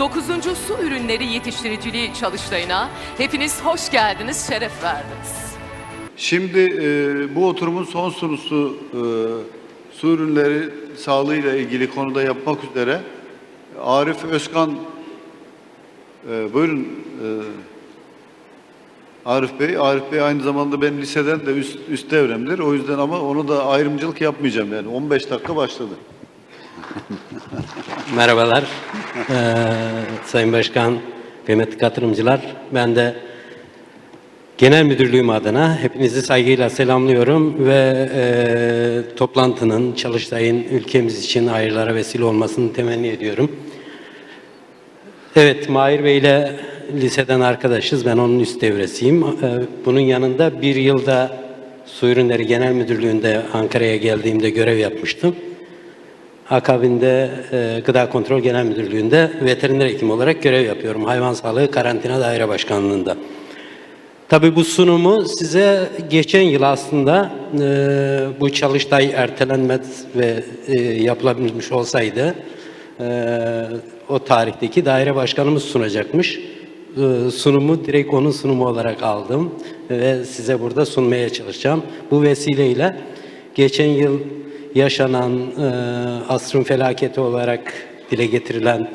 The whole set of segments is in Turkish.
9. Su Ürünleri Yetiştiriciliği Çalıştayı'na hepiniz hoş geldiniz, şeref verdiniz. Şimdi e, bu oturumun son sunusu e, su ürünleri sağlığıyla ilgili konuda yapmak üzere Arif Özkan e, buyurun e, Arif Bey. Arif Bey aynı zamanda benim liseden de üst, üst devremdir. O yüzden ama onu da ayrımcılık yapmayacağım yani. 15 dakika başladı. Merhabalar. Ee, Sayın Başkan, kıymetli katılımcılar. Ben de Genel Müdürlüğüm adına hepinizi saygıyla selamlıyorum ve e, toplantının, çalıştayın ülkemiz için hayırlara vesile olmasını temenni ediyorum. Evet, Mahir Bey ile liseden arkadaşız. Ben onun üst devresiyim. Ee, Bunun yanında bir yılda Su Ürünleri Genel Müdürlüğü'nde Ankara'ya geldiğimde görev yapmıştım. Akabinde e, Gıda Kontrol Genel Müdürlüğü'nde veteriner hekim olarak görev yapıyorum. Hayvan Sağlığı Karantina Daire Başkanlığı'nda. Tabii bu sunumu size geçen yıl aslında e, bu çalıştay ertelenmez ve e, yapılabilmiş olsaydı e, o tarihteki daire başkanımız sunacakmış. E, sunumu direkt onun sunumu olarak aldım ve size burada sunmaya çalışacağım. Bu vesileyle geçen yıl yaşanan e, asrın felaketi olarak dile getirilen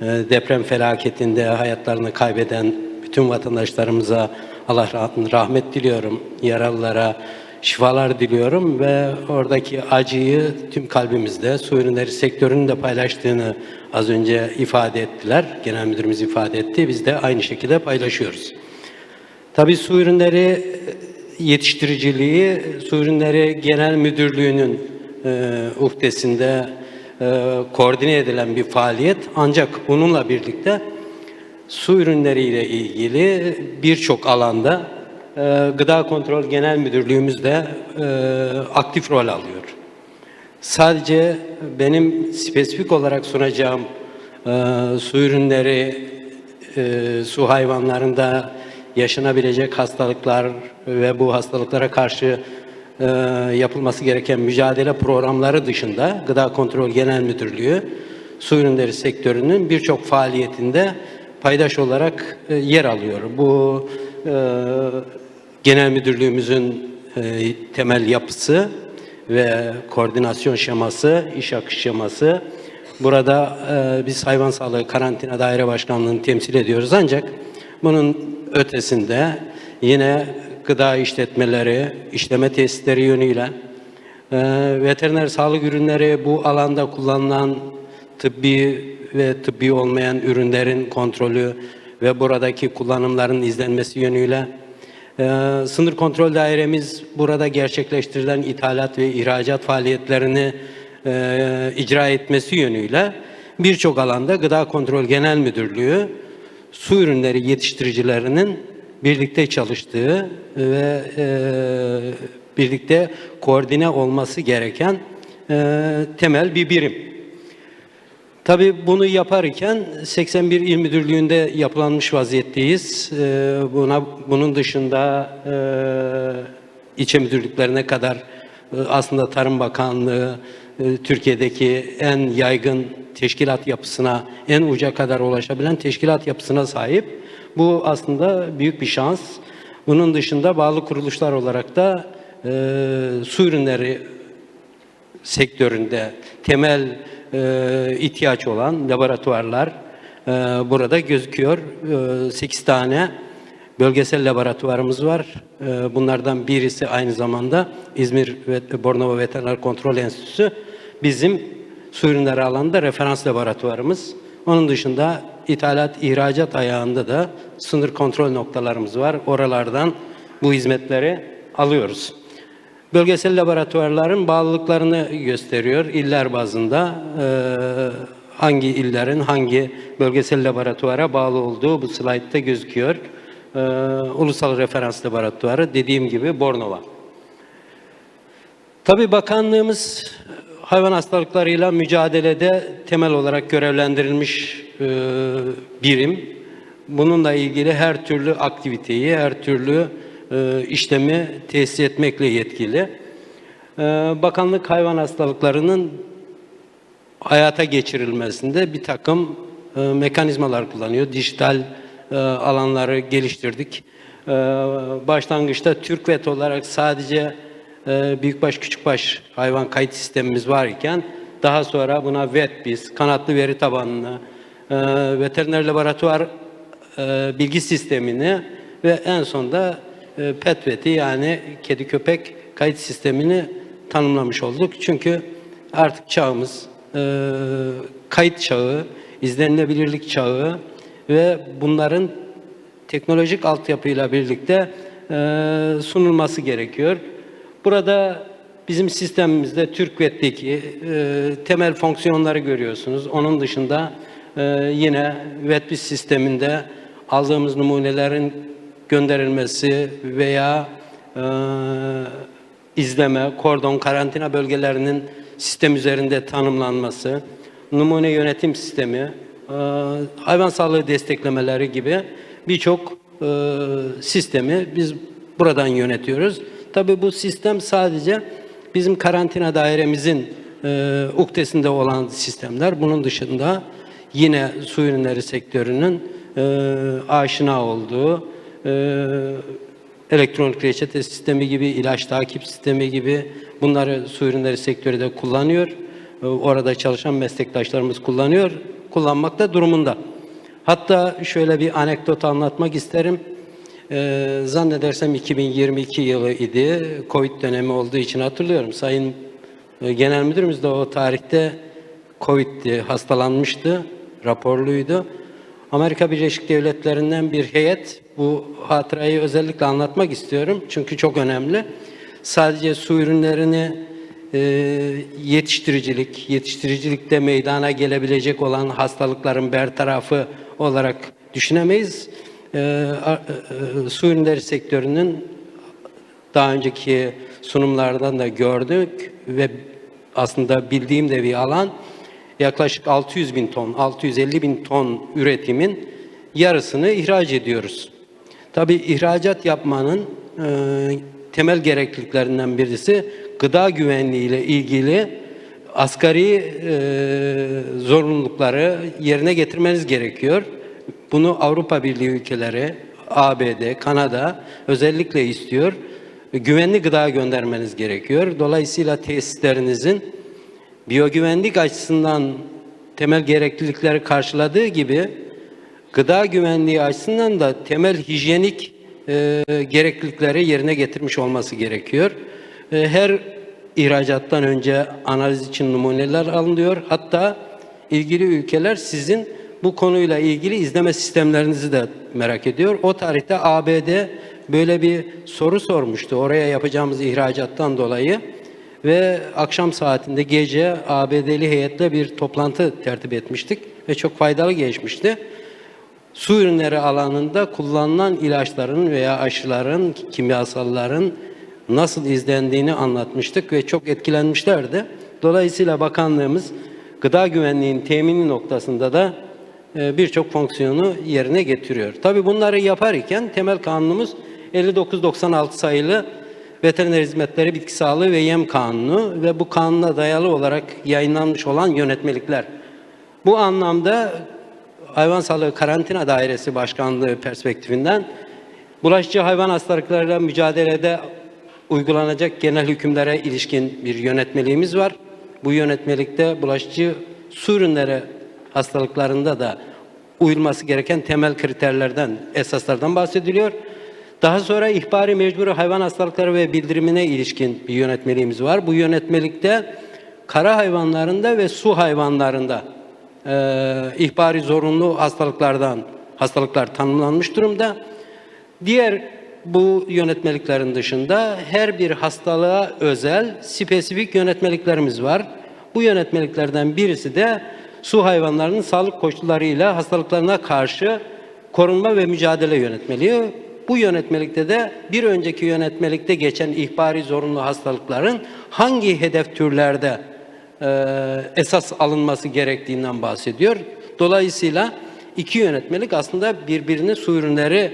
e, deprem felaketinde hayatlarını kaybeden bütün vatandaşlarımıza Allah rah- rahmet diliyorum. Yaralılara şifalar diliyorum ve oradaki acıyı tüm kalbimizde su ürünleri sektörünün de paylaştığını az önce ifade ettiler. Genel müdürümüz ifade etti. Biz de aynı şekilde paylaşıyoruz. Tabii su ürünleri yetiştiriciliği, su ürünleri genel müdürlüğünün e, uhdesinde e, koordine edilen bir faaliyet. Ancak bununla birlikte su ürünleriyle ilgili birçok alanda e, Gıda Kontrol Genel Müdürlüğümüz de e, aktif rol alıyor. Sadece benim spesifik olarak sunacağım su ürünleri, su hayvanlarında yaşanabilecek hastalıklar ve bu hastalıklara karşı e, yapılması gereken mücadele programları dışında Gıda Kontrol Genel Müdürlüğü su ürünleri sektörünün birçok faaliyetinde paydaş olarak e, yer alıyor. Bu e, genel müdürlüğümüzün e, temel yapısı ve koordinasyon şeması, iş akış şeması. Burada e, biz hayvan sağlığı karantina daire başkanlığını temsil ediyoruz ancak bunun ötesinde yine gıda işletmeleri, işleme tesisleri yönüyle e, veteriner sağlık ürünleri bu alanda kullanılan tıbbi ve tıbbi olmayan ürünlerin kontrolü ve buradaki kullanımların izlenmesi yönüyle ee, sınır kontrol dairemiz burada gerçekleştirilen ithalat ve ihracat faaliyetlerini e, icra etmesi yönüyle birçok alanda Gıda Kontrol Genel Müdürlüğü su ürünleri yetiştiricilerinin birlikte çalıştığı ve e, birlikte koordine olması gereken e, temel bir birim. Tabii bunu yaparken 81 il müdürlüğünde yapılanmış vaziyetteyiz. Ee, buna bunun dışında e, ilçe müdürlüklerine kadar e, aslında Tarım Bakanlığı e, Türkiye'deki en yaygın teşkilat yapısına, en uca kadar ulaşabilen teşkilat yapısına sahip. Bu aslında büyük bir şans. Bunun dışında bağlı kuruluşlar olarak da e, su ürünleri sektöründe temel e, ihtiyaç olan laboratuvarlar e, burada gözüküyor. E, 8 tane bölgesel laboratuvarımız var. E, bunlardan birisi aynı zamanda İzmir ve Bornova Veteriner Kontrol Enstitüsü bizim su ürünleri alanında referans laboratuvarımız. Onun dışında ithalat, ihracat ayağında da sınır kontrol noktalarımız var. Oralardan bu hizmetleri alıyoruz. Bölgesel laboratuvarların bağlılıklarını gösteriyor iller bazında. e, hangi illerin hangi bölgesel laboratuvara bağlı olduğu bu slaytta gözüküyor. E, Ulusal Referans Laboratuvarı dediğim gibi Bornova. Tabii bakanlığımız hayvan hastalıklarıyla mücadelede temel olarak görevlendirilmiş e, birim. Bununla ilgili her türlü aktiviteyi, her türlü e, işlemi tesis etmekle yetkili. E, Bakanlık hayvan hastalıklarının hayata geçirilmesinde bir takım mekanizmalar kullanıyor. Dijital alanları geliştirdik. Başlangıçta TÜRKVET olarak sadece e, büyükbaş küçükbaş hayvan kayıt sistemimiz var iken daha sonra buna VetBiz, kanatlı veri tabanını, e, veteriner laboratuvar e, bilgi sistemini ve en sonunda e, PETVET'i yani kedi köpek kayıt sistemini tanımlamış olduk. Çünkü artık çağımız e, kayıt çağı, izlenilebilirlik çağı ve bunların teknolojik altyapıyla birlikte sunulması gerekiyor. Burada bizim sistemimizde TÜRKVET'teki e, temel fonksiyonları görüyorsunuz. Onun dışında e, yine VetBiz sisteminde aldığımız numunelerin gönderilmesi veya e, izleme, kordon, karantina bölgelerinin sistem üzerinde tanımlanması, numune yönetim sistemi, e, hayvan sağlığı desteklemeleri gibi birçok e, sistemi biz buradan yönetiyoruz. Tabii bu sistem sadece bizim karantina dairemizin e, uktesinde olan sistemler. Bunun dışında yine su ürünleri sektörünün e, aşina olduğu e, elektronik reçete sistemi gibi, ilaç takip sistemi gibi bunları su ürünleri sektörü de kullanıyor. E, Orada çalışan meslektaşlarımız kullanıyor, kullanmakta durumunda. Hatta şöyle bir anekdot anlatmak isterim. Ee, zannedersem 2022 yılı idi. Covid dönemi olduğu için hatırlıyorum. Sayın e, Genel Müdürümüz de o tarihte Covid'di, hastalanmıştı, raporluydu. Amerika Birleşik Devletleri'nden bir heyet bu hatırayı özellikle anlatmak istiyorum. Çünkü çok önemli. Sadece su ürünlerini e, yetiştiricilik, yetiştiricilikte meydana gelebilecek olan hastalıkların bertarafı olarak düşünemeyiz. E, e, su ürünleri sektörünün daha önceki sunumlardan da gördük ve aslında bildiğim de bir alan yaklaşık 600 bin ton, 650 bin ton üretimin yarısını ihraç ediyoruz. Tabii ihracat yapmanın e, temel gerekliliklerinden birisi gıda güvenliği ile ilgili asgari e, zorunlulukları yerine getirmeniz gerekiyor. Bunu Avrupa Birliği ülkeleri, ABD, Kanada özellikle istiyor. Güvenli gıda göndermeniz gerekiyor. Dolayısıyla tesislerinizin biyogüvenlik açısından temel gereklilikleri karşıladığı gibi gıda güvenliği açısından da temel hijyenik e, gereklilikleri yerine getirmiş olması gerekiyor. E, her ihracattan önce analiz için numuneler alınıyor. Hatta ilgili ülkeler sizin bu konuyla ilgili izleme sistemlerinizi de merak ediyor. O tarihte ABD böyle bir soru sormuştu oraya yapacağımız ihracattan dolayı ve akşam saatinde gece ABD'li heyetle bir toplantı tertip etmiştik ve çok faydalı geçmişti. Su ürünleri alanında kullanılan ilaçların veya aşıların, kimyasalların nasıl izlendiğini anlatmıştık ve çok etkilenmişlerdi. Dolayısıyla bakanlığımız gıda güvenliğinin temini noktasında da e, birçok fonksiyonu yerine getiriyor. Tabii bunları yaparken temel kanunumuz 5996 sayılı Veteriner Hizmetleri Bitki Sağlığı ve Yem Kanunu ve bu kanuna dayalı olarak yayınlanmış olan yönetmelikler. Bu anlamda Hayvan Sağlığı Karantina Dairesi Başkanlığı perspektifinden bulaşıcı hayvan hastalıklarıyla mücadelede uygulanacak genel hükümlere ilişkin bir yönetmeliğimiz var. Bu yönetmelikte bulaşıcı su ürünleri hastalıklarında da uyulması gereken temel kriterlerden, esaslardan bahsediliyor. Daha sonra ihbari mecburi hayvan hastalıkları ve bildirimine ilişkin bir yönetmeliğimiz var. Bu yönetmelikte kara hayvanlarında ve su hayvanlarında e, ihbari zorunlu hastalıklardan hastalıklar tanımlanmış durumda. Diğer bu yönetmeliklerin dışında her bir hastalığa özel spesifik yönetmeliklerimiz var. Bu yönetmeliklerden birisi de su hayvanlarının sağlık koşullarıyla hastalıklarına karşı korunma ve mücadele yönetmeliği. Bu yönetmelikte de bir önceki yönetmelikte geçen ihbari zorunlu hastalıkların hangi hedef türlerde e, esas alınması gerektiğinden bahsediyor. Dolayısıyla iki yönetmelik aslında birbirini su ürünleri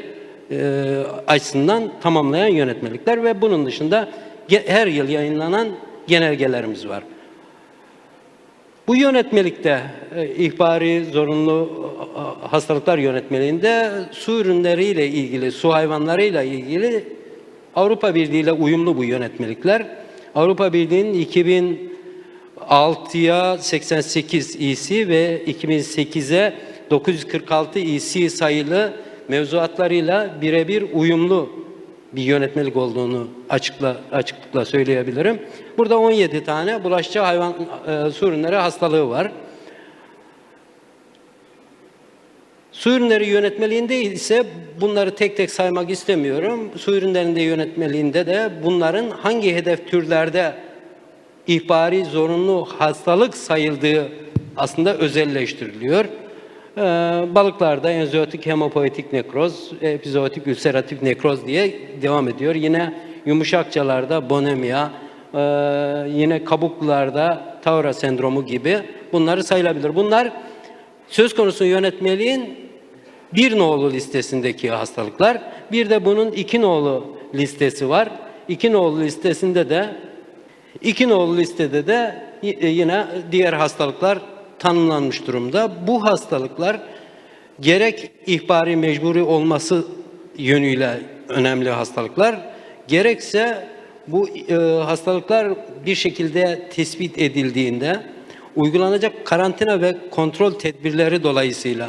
e, açısından tamamlayan yönetmelikler ve bunun dışında her yıl yayınlanan genelgelerimiz var. Bu yönetmelikte e, ihbari zorunlu e, hastalıklar yönetmeliğinde su ürünleriyle ilgili, su hayvanlarıyla ilgili Avrupa Birliği ile uyumlu bu yönetmelikler. Avrupa Birliği'nin 2006'ya 88 EC ve 2008'e 946 EC sayılı mevzuatlarıyla birebir uyumlu bir yönetmelik olduğunu açıkla, açıklıkla söyleyebilirim. Burada 17 tane bulaşıcı hayvan e, su ürünleri hastalığı var. Su ürünleri yönetmeliğinde ise bunları tek tek saymak istemiyorum. Su ürünlerinde yönetmeliğinde de bunların hangi hedef türlerde ihbari zorunlu hastalık sayıldığı aslında özelleştiriliyor. Ee, balıklarda enzootik hemopoietik nekroz, epizootik ülseratif nekroz diye devam ediyor. Yine yumuşakçalarda bonemia, e, yine kabuklarda Taura sendromu gibi bunları sayılabilir. Bunlar söz konusu yönetmeliğin bir nolu listesindeki hastalıklar. Bir de bunun iki nolu listesi var. İki nolu listesinde de İki nolu listede de yine diğer hastalıklar tanımlanmış durumda. Bu hastalıklar gerek ihbari mecburi olması yönüyle önemli hastalıklar, gerekse bu e, hastalıklar bir şekilde tespit edildiğinde uygulanacak karantina ve kontrol tedbirleri dolayısıyla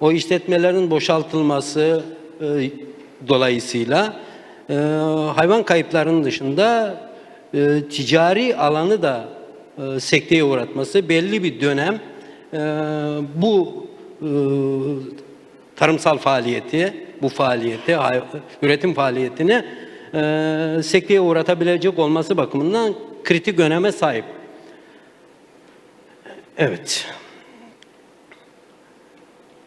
o işletmelerin boşaltılması e, dolayısıyla e, hayvan kayıplarının dışında e, ticari alanı da e, sekteye uğratması belli bir dönem e, bu e, tarımsal faaliyeti, bu faaliyeti, üretim faaliyetini e, sekteye uğratabilecek olması bakımından kritik öneme sahip. Evet.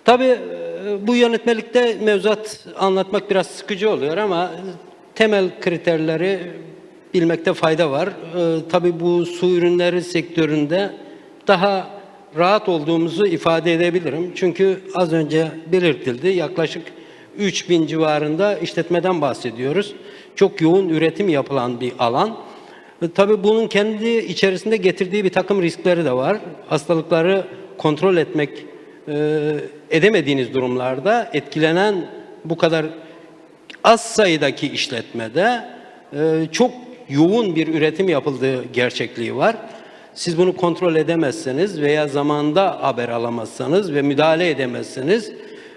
Tabii e, bu yönetmelikte mevzuat anlatmak biraz sıkıcı oluyor ama temel kriterleri bilmekte fayda var. E, Tabii bu su ürünleri sektöründe daha rahat olduğumuzu ifade edebilirim. Çünkü az önce belirtildi yaklaşık 3000 civarında işletmeden bahsediyoruz. Çok yoğun üretim yapılan bir alan. E, Tabii bunun kendi içerisinde getirdiği bir takım riskleri de var. Hastalıkları kontrol etmek e, edemediğiniz durumlarda etkilenen bu kadar az sayıdaki işletmede e, çok yoğun bir üretim yapıldığı gerçekliği var. Siz bunu kontrol edemezseniz veya zamanda haber alamazsanız ve müdahale edemezseniz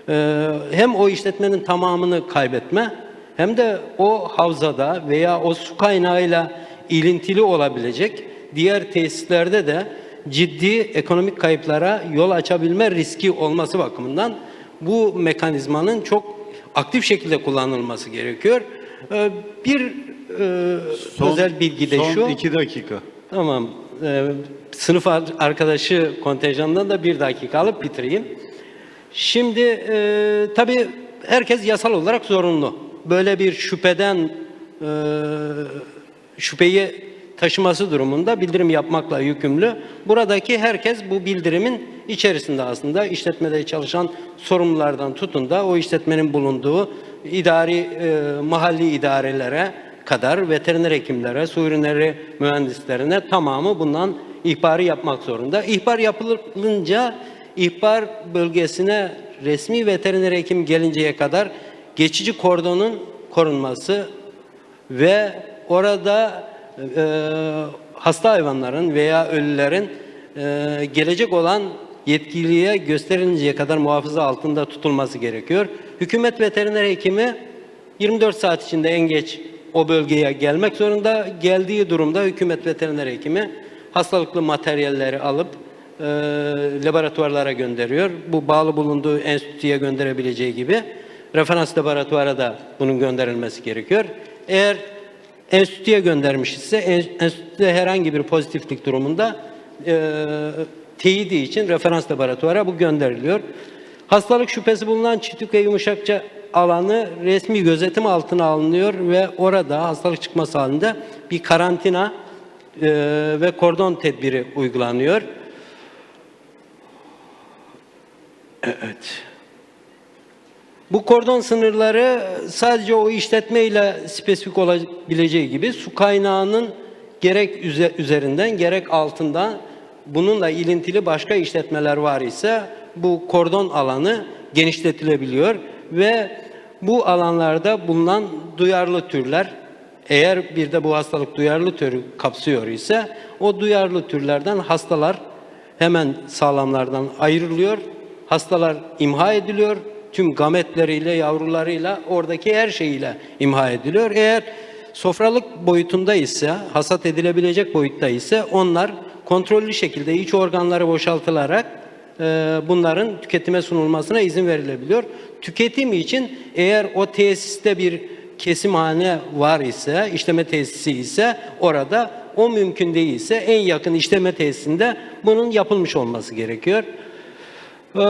e, hem o işletmenin tamamını kaybetme hem de o havzada veya o su kaynağıyla ilintili olabilecek diğer tesislerde de ciddi ekonomik kayıplara yol açabilme riski olması bakımından bu mekanizmanın çok aktif şekilde kullanılması gerekiyor. Ee, Bir e, özel bilgi de son şu. iki dakika. Tamam. Ee, sınıf ar- arkadaşı kontenjanından da bir dakika alıp bitireyim. Şimdi e, tabii herkes yasal olarak zorunlu. Böyle bir şüpheden e, şüpheyi taşıması durumunda bildirim yapmakla yükümlü. Buradaki herkes bu bildirimin içerisinde aslında işletmede çalışan sorumlulardan tutun da o işletmenin bulunduğu idari e, mahalli idarelere kadar veteriner hekimlere, su ürünleri mühendislerine tamamı bundan ihbarı yapmak zorunda. İhbar yapılınca ihbar bölgesine resmi veteriner hekim gelinceye kadar geçici kordonun korunması ve orada e, hasta hayvanların veya ölülerin e, gelecek olan yetkiliye gösterinceye kadar muhafaza altında tutulması gerekiyor. Hükümet veteriner hekimi 24 saat içinde en geç o bölgeye gelmek zorunda. Geldiği durumda hükümet veteriner hekimi hastalıklı materyalleri alıp e, laboratuvarlara gönderiyor. Bu bağlı bulunduğu enstitüye gönderebileceği gibi referans laboratuvara da bunun gönderilmesi gerekiyor. Eğer enstitüye göndermiş ise en- enstitüde herhangi bir pozitiflik durumunda e, teyidi için referans laboratuvara bu gönderiliyor. Hastalık şüphesi bulunan çiftlik ve yumuşakça alanı resmi gözetim altına alınıyor ve orada hastalık çıkması halinde bir karantina e, ve kordon tedbiri uygulanıyor. Evet. Bu kordon sınırları sadece o işletmeyle spesifik olabileceği gibi su kaynağının gerek üze- üzerinden gerek altından bununla ilintili başka işletmeler var ise bu kordon alanı genişletilebiliyor ve bu alanlarda bulunan duyarlı türler eğer bir de bu hastalık duyarlı türü kapsıyor ise o duyarlı türlerden hastalar hemen sağlamlardan ayrılıyor. Hastalar imha ediliyor. Tüm gametleriyle, yavrularıyla, oradaki her şeyiyle imha ediliyor. Eğer sofralık boyutunda ise, hasat edilebilecek boyutta ise onlar kontrollü şekilde iç organları boşaltılarak e, bunların tüketime sunulmasına izin verilebiliyor. Tüketim için eğer o tesiste bir kesimhane var ise, işleme tesisi ise orada o mümkün değilse en yakın işleme tesisinde bunun yapılmış olması gerekiyor. Ee,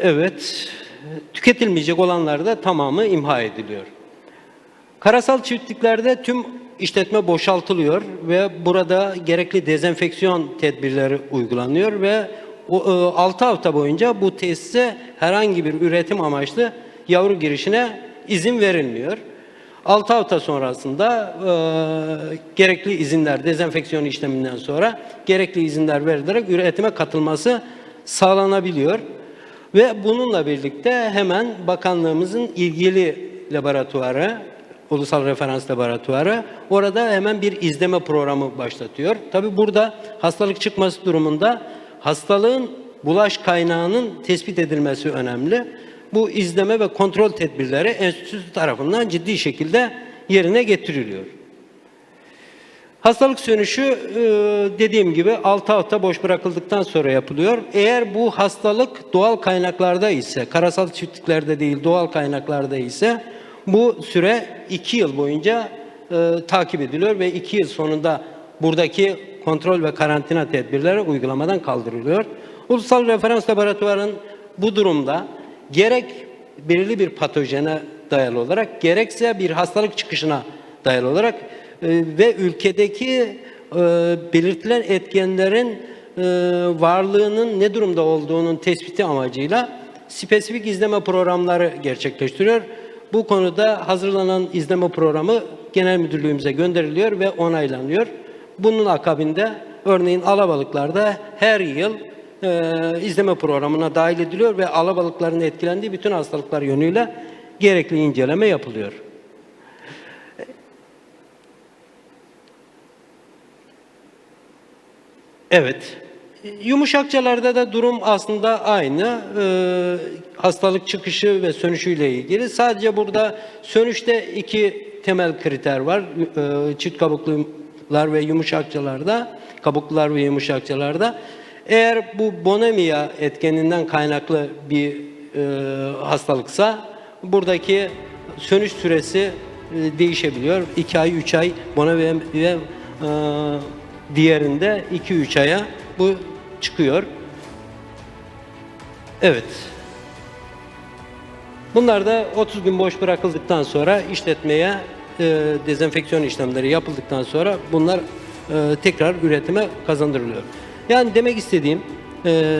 evet, tüketilmeyecek olanlar da tamamı imha ediliyor. Karasal çiftliklerde tüm işletme boşaltılıyor ve burada gerekli dezenfeksiyon tedbirleri uygulanıyor ve 6 hafta boyunca bu tesise herhangi bir üretim amaçlı yavru girişine izin verilmiyor. 6 hafta sonrasında e, gerekli izinler, dezenfeksiyon işleminden sonra gerekli izinler verilerek üretime katılması sağlanabiliyor. Ve bununla birlikte hemen bakanlığımızın ilgili laboratuvarı, ulusal referans laboratuvarı orada hemen bir izleme programı başlatıyor. Tabi burada hastalık çıkması durumunda hastalığın bulaş kaynağının tespit edilmesi önemli. Bu izleme ve kontrol tedbirleri enstitüsü tarafından ciddi şekilde yerine getiriliyor. Hastalık sönüşü e, dediğim gibi 6 hafta boş bırakıldıktan sonra yapılıyor. Eğer bu hastalık doğal kaynaklarda ise, karasal çiftliklerde değil doğal kaynaklarda ise bu süre 2 yıl boyunca e, takip ediliyor ve 2 yıl sonunda buradaki kontrol ve karantina tedbirleri uygulamadan kaldırılıyor. Ulusal Referans Laboratuvarı'nın bu durumda gerek belirli bir patojene dayalı olarak gerekse bir hastalık çıkışına dayalı olarak e, ve ülkedeki e, belirtilen etkenlerin e, varlığının ne durumda olduğunun tespiti amacıyla spesifik izleme programları gerçekleştiriyor. Bu konuda hazırlanan izleme programı genel müdürlüğümüze gönderiliyor ve onaylanıyor. Bunun akabinde örneğin alabalıklarda her yıl e, izleme programına dahil ediliyor ve alabalıkların etkilendiği bütün hastalıklar yönüyle gerekli inceleme yapılıyor. Evet. Yumuşakçalarda da durum aslında aynı. Ee, hastalık çıkışı ve sönüşüyle ilgili. Sadece burada sönüşte iki temel kriter var. Ee, çift kabuklular ve yumuşakçalarda, kabuklular ve yumuşakçalarda. Eğer bu bonemia etkeninden kaynaklı bir e, hastalıksa buradaki sönüş süresi e, değişebiliyor. 2 ay, 3 ay bonemia e, diğerinde 2-3 aya bu çıkıyor. Evet. Bunlar da 30 gün boş bırakıldıktan sonra işletmeye e, dezenfeksiyon işlemleri yapıldıktan sonra bunlar e, tekrar üretime kazandırılıyor. Yani demek istediğim e,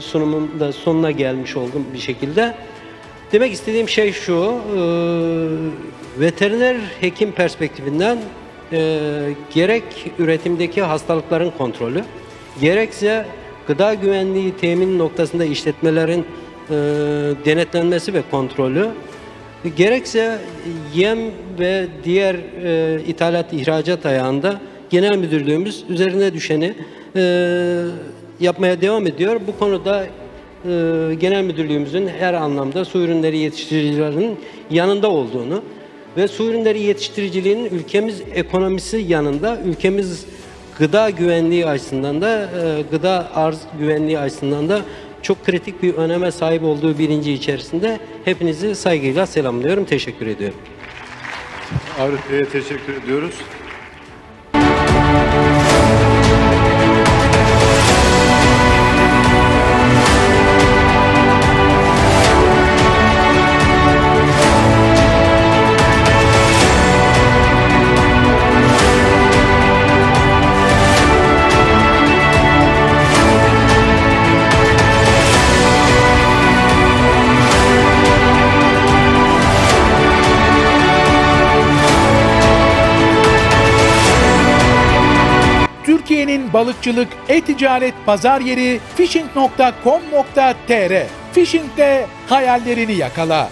sunumun da sonuna gelmiş oldum bir şekilde. Demek istediğim şey şu, e, veteriner hekim perspektifinden e, gerek üretimdeki hastalıkların kontrolü, gerekse gıda güvenliği temin noktasında işletmelerin e, denetlenmesi ve kontrolü, gerekse yem ve diğer e, ithalat ihracat ayağında genel müdürlüğümüz üzerine düşeni e, yapmaya devam ediyor. Bu konuda e, genel müdürlüğümüzün her anlamda su ürünleri yetiştiricilerinin yanında olduğunu ve su ürünleri yetiştiriciliğinin ülkemiz ekonomisi yanında ülkemiz gıda güvenliği açısından da e, gıda arz güvenliği açısından da çok kritik bir öneme sahip olduğu birinci içerisinde hepinizi saygıyla selamlıyorum. Teşekkür ediyorum. Arif Bey'e teşekkür ediyoruz. Balıkçılık, e-ticaret pazar yeri fishing.com.tr Fishing'de hayallerini yakala.